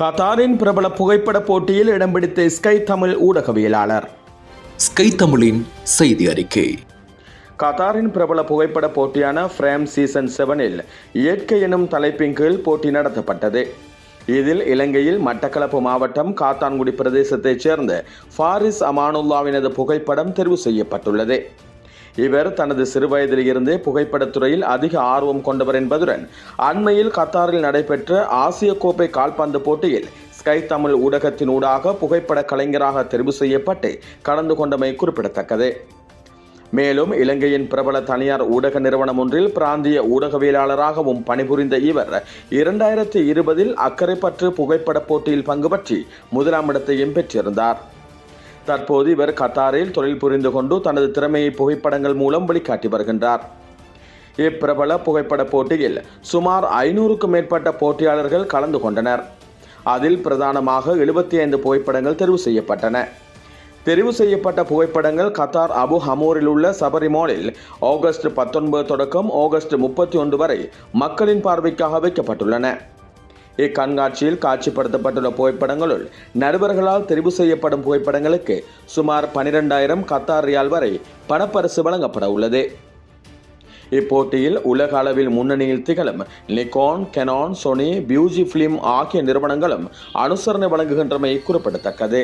கத்தாரின் பிரபல புகைப்பட போட்டியில் இடம் பிடித்த ஸ்கை தமிழ் ஊடகவியலாளர். ஸ்கை தமிழின் செய்தி அறிக்கை. கத்தாரின் பிரபல புகைப்பட போட்டியான ஃப்ரேம் சீசன் செவனில் இயற்கை எனும் தலைப்பின் கீழ் போட்டி நடத்தப்பட்டது. இதில் இலங்கையில் மட்டக்களப்பு மாவட்டம் காத்தான்குடி பிரதேசத்தைச் சேர்ந்த ஃபாரிஸ் அமானுல்லாவினது புகைப்படம் தெரிவு செய்யப்பட்டுள்ளது. இவர் தனது சிறுவயதிலிருந்தே புகைப்படத்துறையில் அதிக ஆர்வம் கொண்டவர் என்பதுடன் அண்மையில் கத்தாரில் நடைபெற்ற ஆசிய கோப்பை கால்பந்து போட்டியில் ஸ்கை தமிழ் ஊடகத்தின் ஊடாக புகைப்பட கலைஞராக தெரிவு செய்யப்பட்டு கலந்து கொண்டமை குறிப்பிடத்தக்கது. மேலும் இலங்கையின் பிரபல தனியார் ஊடக நிறுவனம் ஒன்றில் பிராந்திய ஊடகவியலாளராகவும் பணிபுரிந்த இவர் இரண்டாயிரத்தி இருபதில் அக்கரைப்பற்று புகைப்பட போட்டியில் பங்கு பற்றி முதலாம் இடத்தையும் பெற்றிருந்தார். தற்போது இவர் கத்தாரில் தொழில் புரிந்து கொண்டு தனது திறமையை புகைப்படங்கள் மூலம் வெளிக்காட்டி வருகின்றார். இப்பிரபல புகைப்பட போட்டியில் சுமார் ஐநூறுக்கும் மேற்பட்ட போட்டியாளர்கள் கலந்து கொண்டனர். அதில் பிரதானமாக எழுபத்தி ஐந்து புகைப்படங்கள் தெரிவு செய்யப்பட்டன. தெரிவு செய்யப்பட்ட புகைப்படங்கள் கத்தார் அபு ஹமூரில் உள்ள சபரி மாலில் ஆகஸ்ட் பத்தொன்பது தொடக்கம் ஆகஸ்ட் முப்பத்தி ஒன்று வரை மக்களின் பார்வைக்காக வைக்கப்பட்டுள்ளன. இக்கண்காட்சியில் காட்சிப்படுத்தப்பட்டுள்ள புகைப்படங்களுள் நடுவர்களால் தெரிவு செய்யப்படும் புகைப்படங்களுக்கு சுமார் பனிரெண்டாயிரம் கத்தார் ரியால் வரை பணப்பரிசு வழங்கப்பட உள்ளது. இப்போட்டியில் உலக அளவில் முன்னணியில் திகழும் Nikon Canon Sony Fujifilm ஆகிய நிறுவனங்களும் அனுசரணை வழங்குகின்றமை குறிப்பிடத்தக்கது.